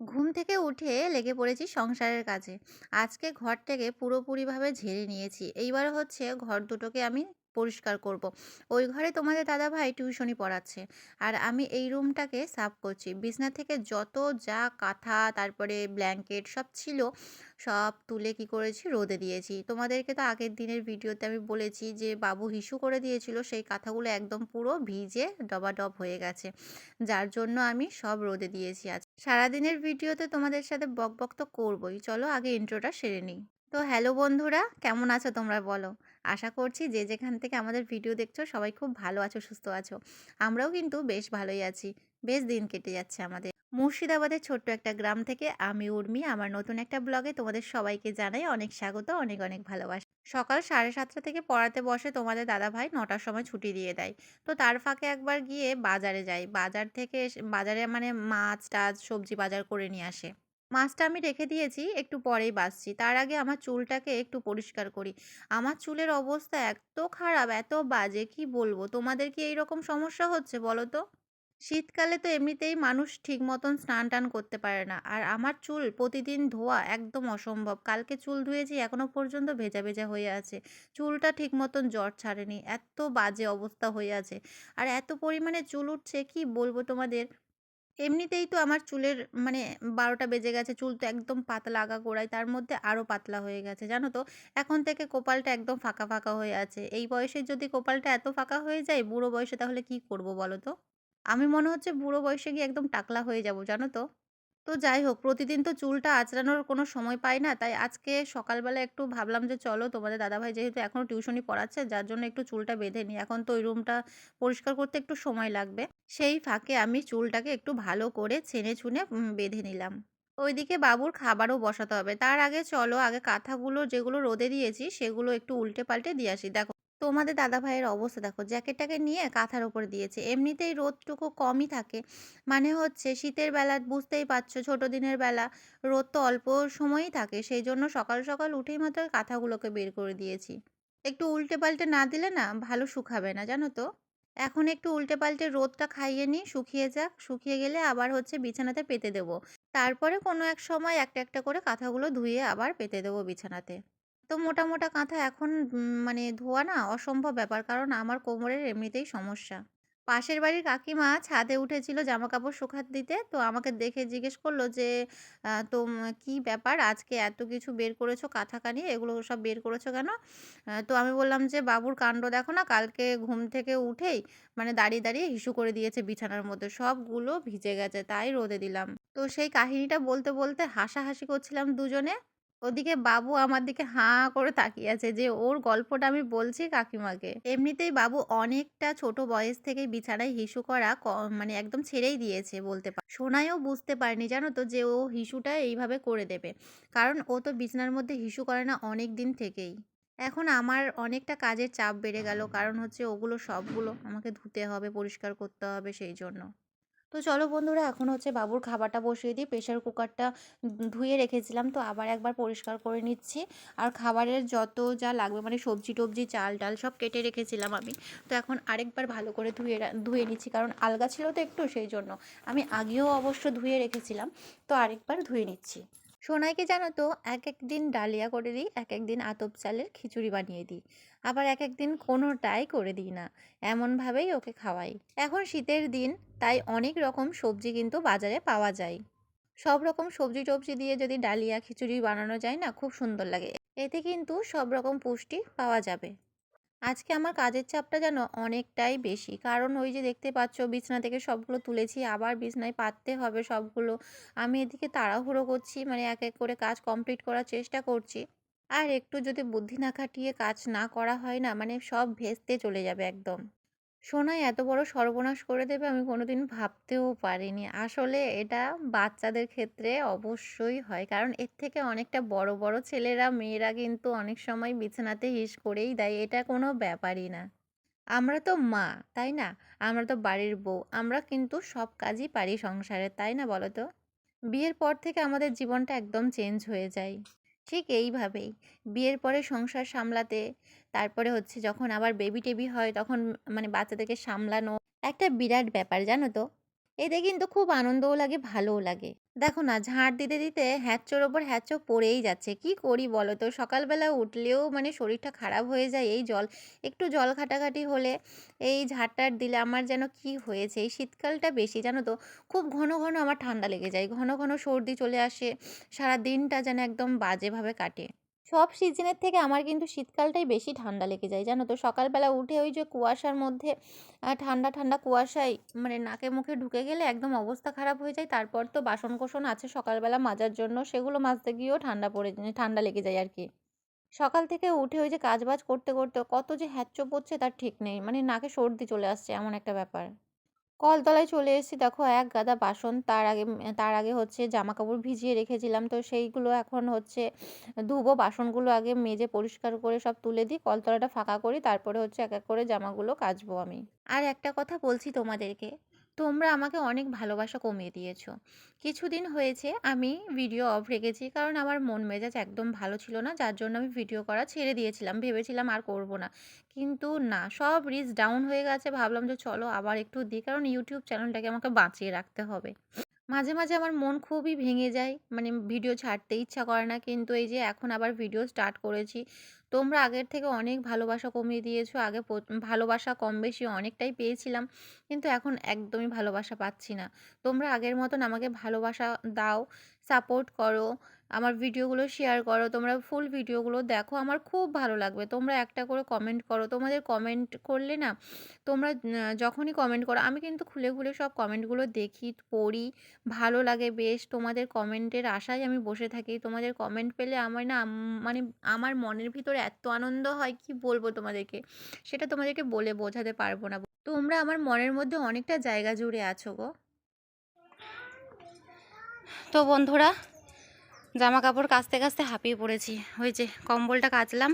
ঘুম থেকে উঠে লেগে পড়েছি সংসারের কাজে। আজকে ঘরটাকে পুরোপুরিভাবে ঝেড়ে নিয়েছি। এইবার হচ্ছে ঘর দুটোকে আমি পরিষ্কার করব। ওই ঘরে তোমাদের দাদা ভাই টিউশনি পড়াচ্ছে। আর আমি এই রুমটাকে সাফ করছি। বিছনা থেকে যত যা কাঁথা তারপরে ব্ল্যাঙ্কেট সব ছিল, সব তুলে কি করেছি রোদে দিয়েছি। তোমাদেরকে তো আগের দিনের ভিডিওতে আমি বলেছি যে বাবু হিসু করে দিয়েছিল সেই কাঁথাগুলো একদম পুরো ভিজে ডবাডব হয়ে গেছে। যার জন্য আমি সব রোদে দিয়েছি আজ। সারাদিনের ভিডিওতে তোমাদের সাথে বকবক তো করবই। চলো আগে ইন্ট্রোটা সেরে নিই। তো হ্যালো বন্ধুরা, কেমন আছো তোমরা বলো? আশা করছি যে যেখান থেকে আমাদের ভিডিও দেখছ সবাই খুব ভালো আছো, সুস্থ আছো। আমরাও কিন্তু বেশ ভালোই আছি। বেশ দিন কেটে যাচ্ছে আমাদের। মুর্শিদাবাদের ছোট্ট একটা গ্রাম থেকে আমি উর্মি আমার নতুন একটা ব্লগে তোমাদের সবাইকে জানাই অনেক স্বাগত, অনেক অনেক ভালোবাসা। সকাল সাড়ে সাতটা থেকে পড়াতে বসে তোমাদের দাদাভাই নটার সময় ছুটি দিয়ে দেয়। তো তার ফাঁকে একবার গিয়ে বাজারে যাই। বাজার থেকে বাজারে মানে মাছ টাছ সবজি বাজার করে নিয়ে আসে। মাছটা আমি রেখে দিয়েছি একটু পরেই বাছছি। তার আগে আমার চুলটাকে একটু পরিষ্কার করি। আমার চুলের অবস্থা এত খারাপ, এত বাজে কি বলব? তোমাদের কি এইরকম সমস্যা হচ্ছে বলো তো? শীতকালে তো এমনিতেই মানুষ ঠিক মতন স্নান-টান করতে পারে না। আর আমার চুল প্রতিদিন ধোয়া একদম অসম্ভব। কালকে চুল ধুয়েছি এখনও পর্যন্ত ভেজা, ভেজা হয়ে আছে। চুলটা ঠিক মতন জ্বর ছাড়েনি। এত বাজে অবস্থা হয়ে আছে। আর এত পরিমাণে চুল উঠছে কি বলব তোমাদের? এমনিতেই তো আমার চুলের মানে ১২টা বেজে গেছে। চুল তো একদম পাতলা আগাগোড়ায়। তার মধ্যে আরও পাতলা হয়ে গেছে। জানো তো? এখন থেকে কপালটা একদম ফাঁকা, ফাঁকা হয়ে আছে। এই বয়সে যদি কপালটা এত ফাঁকা হয়ে যায়, বুড়ো বয়সে তাহলে কি করব বলো তো? আমি মনে হচ্ছে বুড়ো বয়সে গিয়ে একদম টাকলা হয়ে যাব, জানো তো? তো যাই হোক, প্রতিদিন তো চুলটা আঁচড়ানোর কোনো সময় পাই না। তাই আজকে সকালবেলা একটু ভাবলাম যে চলো তোমাদের দাদাভাই যেহেতু এখনও টিউশনি পড়াচ্ছে, যার জন্য একটু চুলটা বেঁধে নিই। এখন তো ওই রুমটা পরিষ্কার করতে একটু সময় লাগবে। সেই ফাঁকে আমি চুলটাকে একটু ভালো করে ছেনে-ছুনে বেঁধে নিলাম। ওইদিকে বাবুর খাবারও বসাতে হবে। তার আগে চলো আগে কাঁথাগুলো যেগুলো রোদে দিয়েছি, সেগুলো একটু উল্টে-পাল্টে দিয়ে আসি। দেখো তোমাদের দাদা ভাইয়ের অবস্থা দেখো, জ্যাকেটটাকে নিয়ে কাঁথার ওপর দিয়েছে। এমনিতেই রোদটুকু কমই থাকে। মানে হচ্ছে শীতের বেলা বুঝতেই পারছ ছোট দিনের বেলা রোদ তো অল্প সময়ই থাকে। সেই জন্য সকাল, সকাল উঠেই মাত্র কাঁথাগুলোকে বের করে দিয়েছি। একটু উল্টে-পাল্টে না দিলে না ভালো শুকাবে না, জানো তো? এখন একটু উল্টে-পাল্টে রোদটা খাইয়ে নিই, শুকিয়ে যাক। শুকিয়ে গেলে আবার হচ্ছে বিছানাতে পেতে দেবো। তারপরে কোনো এক সময় একটা, একটা করে কাঁথাগুলো ধুয়ে আবার পেতে দেবো বিছানাতে। তো মোটা, মোটা কাঁথা এখন মানে ধোয়া না অসম্ভব ব্যাপার। কারণ আমার কোমরের এমনিতেই সমস্যা। পাশের বাড়ির কাকিমা ছাদে উঠেছিল জামাকাপড় শুকাতে দিতে। তো আমাকে দেখে জিজ্ঞেস করল যে, তোম "কি ব্যাপার? আজকে এত কিছু বের করেছ কাঁথা-কানি, এগুলো সব বের করেছ কেন?" তো আমি বললাম যে, "বাবুর কাণ্ড দেখো না, কালকে ঘুম থেকে উঠেই মানে দাঁড়িয়ে, দাঁড়িয়ে হিসু করে দিয়েছে বিছানার মধ্যে। সবগুলো ভিজে গেছে, তাই রোদে দিলাম।" তো সেই কাহিনীটা বলতে, বলতে হাসাহাসি করছিলাম দুজনে। ওদিকে বাবু আমার দিকে হাঁ করে তাকিয়ে আছে যে ওর গল্পটা আমি বলছি কাকিমাকে। এমনিতেই বাবু অনেকটা ছোট বয়স থেকেই বিছানায় হিসু করা মানে একদম ছেড়েই দিয়েছে বলতে পার সোনাইও বুঝতে পারেনি জানো তো যে ও হিসুটা এইভাবে করে দেবে। কারণ ও তো বিছানার মধ্যে হিসু করে না অনেক দিন থেকেই। এখন আমার অনেকটা কাজের চাপ বেড়ে গেল। কারণ হচ্ছে ওগুলো সবগুলো আমাকে ধুতে হবে, পরিষ্কার করতে হবে সেই জন্য। তো চলো বন্ধুরা, এখন হচ্ছে বাবুর খাবারটা বসিয়ে দিই। প্রেশার কুকারটা ধুয়ে রেখেছিলাম, তো আবার একবার পরিষ্কার করে নিচ্ছি। আর খাবারের যত যা লাগবে মানে সবজি টবজি, চাল ডাল সব কেটে রেখেছিলাম আমি। তো এখন আরেকবার ভালো করে ধুয়ে ধুয়ে নিচ্ছি, কারণ আলগা ছিল তো একটু, সেই জন্য। আমি আগেও অবশ্য ধুয়ে রেখেছিলাম, তো আরেকবার ধুয়ে নিচ্ছি। সোনাইকে জানো তো, এক এক দিন ডালিয়া করে দিই, এক এক দিন আতপ চালের খিচুড়ি বানিয়ে দিই। আবার এক এক দিন কোনোটাই করে দিই না। এমনভাবেই ওকে খাওয়াই। এখন শীতের দিন, তাই অনেক রকম সবজি কিন্তু বাজারে পাওয়া যায়। সব রকম সবজি টবজি দিয়ে যদি ডালিয়া, খিচুড়ি বানানো যায় না, খুব সুন্দর লাগে। এতে কিন্তু সব রকম পুষ্টি পাওয়া যাবে। আজকে আমার কাজের চাপটা যেন অনেকটাই বেশি। কারণ ওই যে দেখতে পাচ্ছ, বিছানা থেকে সবগুলো তুলেছি, আবার বিছনায় পাততে হবে সবগুলো। আমি এদিকে তাড়াহুড়ো করছি মানে এক এক করে কাজ কমপ্লিট করার চেষ্টা করছি। আর একটু যদি বুদ্ধি না খাটিয়ে কাজ না করা হয় না মানে সব ভেস্তে চলে যাবে একদম সোনায় এত বড় সর্বনাশ করে দেবে আমি কোনোদিন ভাবতেও পারিনি। আসলে এটা বাচ্চাদের ক্ষেত্রে অবশ্যই হয়। কারণ এর থেকে অনেকটা বড়, বড় ছেলেরা মেয়েরা কিন্তু অনেক সময় বিছানাতে হিস করেই দেয়। এটা কোনো ব্যাপারই না। আমরা তো মা, তাই না? আমরা তো বাড়ির বউ। আমরা কিন্তু সব কাজই পারি সংসারে তাই না বলো তো? বিয়ের পর থেকে আমাদের জীবনটা একদম চেঞ্জ হয়ে যায়। ঠিক এইভাবেই। বিয়ের পরে সংসার সামলাতে, তারপরে হচ্ছে যখন আবার বেবি টেবি হয় তখন মানে বাচ্চাদেরকে সামলানো, একটা বিরাট ব্যাপার জানো তো? এতে কিন্তু খুব আনন্দও লাগে, ভালোও লাগে। দেখো না, ঝাঁট দিতে দিতে হ্যাঁচোর ওপর হ্যাঁচো পড়েই যাচ্ছে। কি করি বলো তো? সকালবেলা উঠলেও মানে শরীরটা খারাপ হয়ে যায় এই জল। একটু জল ঘাটাঘাটি হলে এই ঝাঁটটার দিলে আমার যেন কি হয়েছে? এই শীতকালটা বেশি, জানো তো? খুব ঘন ঘন আমার ঠান্ডা লেগে যায়। ঘন ঘন সর্দি চলে আসে। সারা দিনটা যেন একদম বাজেভাবে কাটে। সব সিজনের থেকে আমার কিন্তু শীতকালটাই বেশি ঠান্ডা লেগে যায়, জানো তো? সকালবেলা উঠে ওই যে কুয়াশার মধ্যে ঠান্ডা ঠান্ডা কুয়াশায় মানে নাকে মুখে ঢুকে গেলে একদম অবস্থা খারাপ হয়ে যায়। তারপর তো বাসন কোসন আছে সকালবেলা মাজার জন্য, সেগুলো মাজতে গিয়েও ঠান্ডা পড়ে ঠান্ডা লেগে যায় আর কি। সকাল থেকে উঠে ওই যে কাজবাজ করতে করতে কত যে হ্যাচ্চো পড়ছে তার ঠিক নেই মানে নাকে সর্দি চলে আসছে এমন একটা ব্যাপার। কলতলায় চলে এসেছি। দেখো, এক গাদা বাসন, তার আগে তার আগে হচ্ছে জামা কাপড় ভিজিয়ে রেখেছিলাম। তো সেইগুলো এখন হচ্ছে ধুবো, বাসনগুলো আগে মেজে পরিষ্কার করে সব তুলে দিই, কলতলাটা ফাঁকা করি, তারপরে হচ্ছে এক এক করে জামাগুলো কাচবো আমি। আর একটা কথা বলছি তোমাদেরকে। তোমরা আমাকে অনেক ভালোবাসা কমিয়ে দিয়েছ। কিছুদিন হয়েছে আমি ভিডিও অফ রেখেছি কারণ আমার মন মেজাজ একদম ভালো ছিল না, যার জন্য আমি ভিডিও করা ছেড়ে দিয়েছিলাম। ভেবেছিলাম আর করব না। কিন্তু না, সব রিচ ডাউন হয়ে গেছে। ভাবলাম যে চলো আবার একটু দিই, কারণ ইউটিউব চ্যানেলটাকে আমাকে বাঁচিয়ে রাখতে হবে। মাঝে মাঝে আমার মন খুবই ভেঙে যায়। মানে ভিডিও ছাড়তে ইচ্ছা করে না, কিন্তু এই যে এখন আবার ভিডিও স্টার্ট করেছি তোমরা আগের থেকে অনেক ভালোবাসা কমিয়ে দিয়েছ। আগে ভালোবাসা কম বেশি অনেকটাই পেয়েছিলাম। কিন্তু এখন একদমই ভালোবাসা পাচ্ছি না। তোমরা আগের মতন আমাকে ভালোবাসা দাও, সাপোর্ট করো আমার ভিডিওগুলো শেয়ার করো, তোমরা ফুল ভিডিওগুলো দেখো, আমার খুব ভালো লাগবে। তোমরা একটা করে কমেন্ট করো। তোমাদের কমেন্ট করলে না, তোমরা যখনই কমেন্ট করো, আমি কিন্তু খুলে খুলে সব কমেন্টগুলো দেখি, পড়ি, ভালো লাগে বেশ। তোমাদের কমেন্টের আশায় আমি বসে থাকি। তোমাদের কমেন্ট পেলে আমার না মানে আমার মনের ভিতরে এত আনন্দ হয়, কি বলব তোমাদেরকে? সেটা তোমাদেরকে বলে বোঝাতে পারব না। তোমরা আমার মনের মধ্যে অনেকটা জায়গা জুড়ে আছো গো। তো বন্ধুরা জামা কাপড় কাচতে কাচতে হাঁপিয়ে পড়েছি। ওই যে কম্বলটা কাচলাম।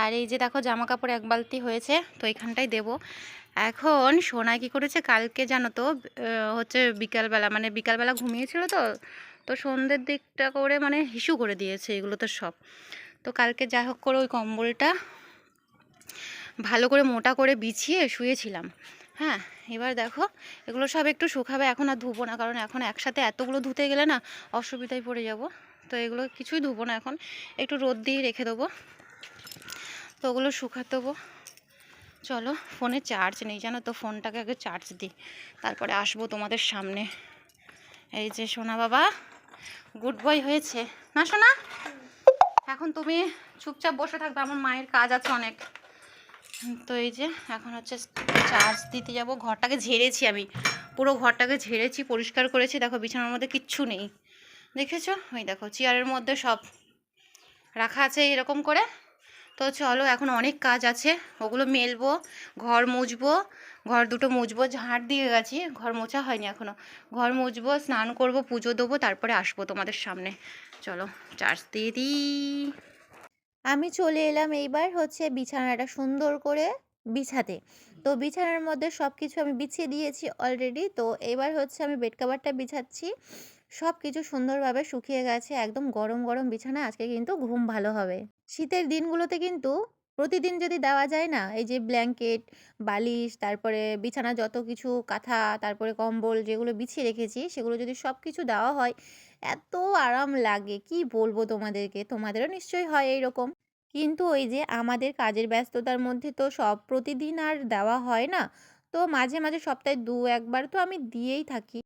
আর এই যে দেখো জামা কাপড় এক বালতি হয়েছে, তো এখানটাই দেবো। এখন সোনা কি করেছে কালকে জানো তো হচ্ছে বিকালবেলা মানে বিকালবেলা ঘুমিয়েছিল তো তো সন্ধ্যের দিকটা করে মানে হিসু করে দিয়েছে, এগুলো তো সব। তো কালকে যা হোক করে ওই কম্বলটা ভালো করে মোটা করে বিছিয়ে শুয়েছিলাম। হ্যাঁ এবার দেখো, এগুলো সব একটু শুকাবে, এখন আর ধুবো না, কারণ এখন একসাথে এতগুলো ধুতে গেলে না অসুবিধায় পড়ে যাব। তো এগুলো কিছুই ধুবো না এখন। একটু রোদ দিয়ে রেখে দেবো। তো ওগুলো শুকাতে দেবো। চলো, ফোনে চার্জ নেই, জানো তো? ফোনটাকে আগে চার্জ দিই। তারপরে আসব তোমাদের সামনে। এই যে সোনা বাবা গুড বয় হয়েছে। না, সোনা? এখন তুমি চুপচাপ বসে থাকবে, আমার মায়ের কাজ আছে অনেক। তো এই যে, এখন হচ্ছে চার্জ দিতে যাব। ঘরটাকে ঝেড়েছি আমি। পুরো ঘরটাকে ঝেড়েছি, পরিষ্কার করেছি। দেখো, বিছানার মধ্যে কিচ্ছু নেই। দেখেছ? ওই দেখো, চেয়ারের মধ্যে সব রাখা আছে এরকম করে। তো চলো, এখন অনেক কাজ আছে। ওগুলো মেলবো, ঘর মুছবো, ঘর দুটো মুছবো। ঝাঁট দিয়ে গেছি, ঘর মোছা হয়নি এখনও ঘর মুছবো, স্নান করব, পুজো দেবো, তারপরে আসব তোমাদের সামনে। চলো, চার্জ দিয়ে দিই। আমি চলে এলাম এইবার হচ্ছে বিছানাটা সুন্দর করে বিছাতে। তো বিছানার মধ্যে সব কিছু আমি বিছিয়ে দিয়েছি অলরেডি তো এবার হচ্ছে আমি বেড কাভারটা বিছাচ্ছি। সব কিছু সুন্দরভাবে শুকিয়ে গেছে, একদম গরম গরম বিছানা আজকে কিন্তু ঘুম ভালো হবে। শীতের দিনগুলোতে কিন্তু প্রতিদিন যদি দেওয়া যায় না, এই যে ব্ল্যাঙ্কেট, বালিশ, তারপরে বিছানা যত কিছু কাঁথা, তারপরে কম্বল যেগুলো বিছিয়ে রেখেছি, সেগুলো যদি সব কিছু দেওয়া হয়, এত আরাম লাগে। কি বলব তোমাদেরকে? তোমাদেরও নিশ্চয়ই হয় এইরকম। কিন্তু ওই যে আমাদের কাজের ব্যস্ততার মধ্যে তো সব প্রতিদিন আর দেওয়া হয় না, তো মাঝে মাঝে সপ্তাহে দু একবার তো আমি দিয়েই থাকি।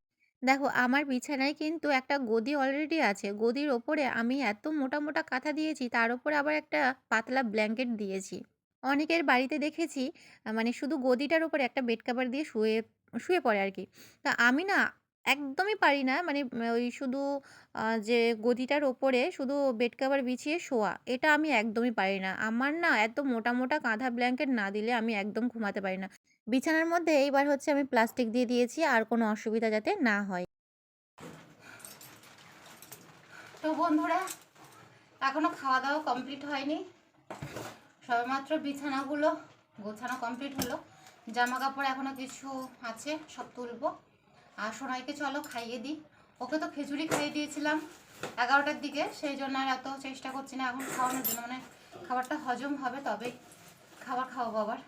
দেখো, আমার বিছানায় কিন্তু একটা গদি অলরেডি আছে। গদির ওপরে আমি এত মোটা মোটা কাঁথা দিয়েছি, তার উপরে আবার একটা পাতলা ব্ল্যাঙ্কেট দিয়েছি। অনেকের বাড়িতে দেখেছি মানে শুধু গদিটার ওপরে একটা বেড কাভার দিয়ে শুয়ে শুয়ে পড়ে আর কি। তা আমি না একদমই পারি না মানে ওই শুধু যে গদিটার ওপরে শুধু বেড কাভার বিছিয়ে শোয়া, এটা আমি একদমই পারি না। আমার না এত মোটা মোটা কাঁথা ব্ল্যাঙ্কেট না দিলে আমি একদম ঘুমাতে পারি না। বিছানার মধ্যে এইবার হচ্ছে আমি প্লাস্টিক দিয়ে দিয়েছি, আর কোনো অসুবিধা যাতে না হয়। তো বন্ধুরা, এখনও খাওয়া দাওয়া কমপ্লিট হয়নি। সবেমাত্র বিছানাগুলো গোছানো কমপ্লিট হলো। জামা কাপড় এখনও কিছু আছে, সব তুলবো। আর সোনাইকে চলো খাইয়ে দিই। ওকে তো খিচুড়ি খাইয়ে দিয়েছিলাম এগারোটার দিকে, সেই জন্য আর এত চেষ্টা করছি না এখন খাওয়ানোর জন্য। মানে খাবারটা হজম হবে তবেই খাবার খাওয়াবো আবার।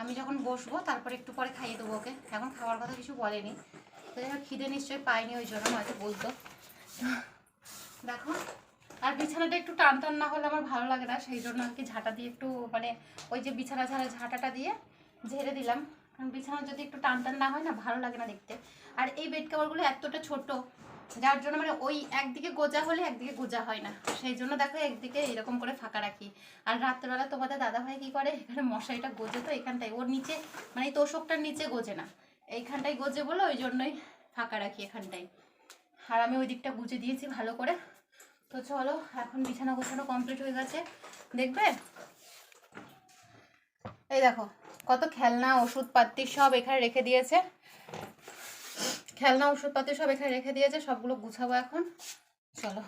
আমি যখন বসবো, তারপর একটু পরে খাইয়ে দেবো ওকে। এখন খাওয়ার কথা কিছু বলেনি। তো হোক, খিদে নিশ্চয়ই পাইনি ওই জন্য হয়তো বলতো। দেখো, আর বিছানাটা একটু টান টান না হলে আমার ভালো লাগে না, সেই জন্য আর কি ঝাঁটা দিয়ে একটু মানে ওই যে বিছানা ঝাড়া, ঝাঁটাটা দিয়ে ঝেড়ে দিলাম। কারণ বিছানা যদি একটু টান টান না হয় না, ভালো লাগে না দেখতে। আর এই বেড কাভারগুলো এতটা ছোট যার জন্য মানে ওই একদিকে গোজা হলে একদিকে গোজা হয় না। সেই জন্য দেখো একদিকে এরকম করে ফাঁকা রাখি। আর রাত্রেবেলা তোমাদের দাদাভাই কি করে? এখানে মশারিটা গোজে তো এখানটায়। ওর নিচে মানে তোষকটার নিচে গোজে না। এইখানটায় গোজে বলে ওই জন্যই ফাঁকা রাখি এখানটায়। আর আমি ওই দিকটা গুজে দিয়েছি ভালো করে। তো চলো, এখন বিছানা গোছানো কমপ্লিট হয়ে গেছে। দেখবে? এই দেখো, কত খেলনা, ওষুধপাতি সব এখানে রেখে দিয়েছে। খেলনা ওষুধপাতি সব এখানে রেখে দিয়েছে সবগুলো গুছাবো এখন। চলো।